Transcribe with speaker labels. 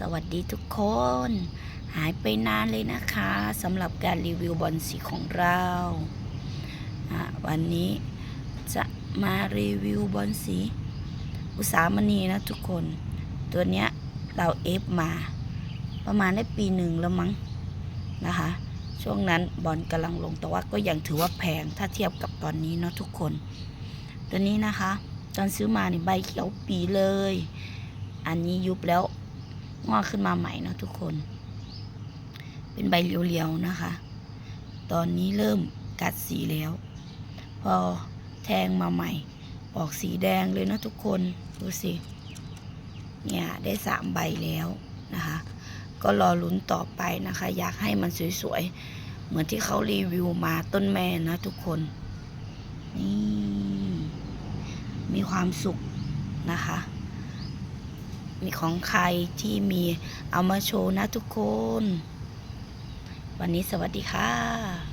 Speaker 1: สวัสดีทุกคน หายไปนานเลยนะคะสำหรับการรีวิวบอลสีของเรา วันนี้จะมารีวิวบอลสี อุตสามณีนะทุกคน ตัวเนี้ยเราเอฟมา ประมาณได้ปีหนึ่งแล้วมั้งนะคะ ช่วงนั้นบอลกำลังลงแต่ว่าก็ยังถือว่าแพงถ้าเทียบกับตอนนี้เนาะทุกคน ตัวนี้นะคะ ตอนซื้อมานี่ใบเขียวปีเลย อันนี้ยุบแล้ว งอกขึ้นมาใหม่นะทุกคน เป็นใบเรียวๆนะคะ ตอนนี้เริ่มกัดสีแล้ว พอแทงมาใหม่ ออกสีแดงเลยนะทุกคน ดูสิ เนี่ยได้สามใบแล้วนะคะ ก็รอลุ้นต่อไปนะคะ อยากให้มันสวยๆ เหมือนที่เขารีวิวมาต้นแม่นะทุกคน นี่ มีความสุขนะคะ ของใครที่มีเอามาโชว์นะทุกคน วันนี้สวัสดีค่ะ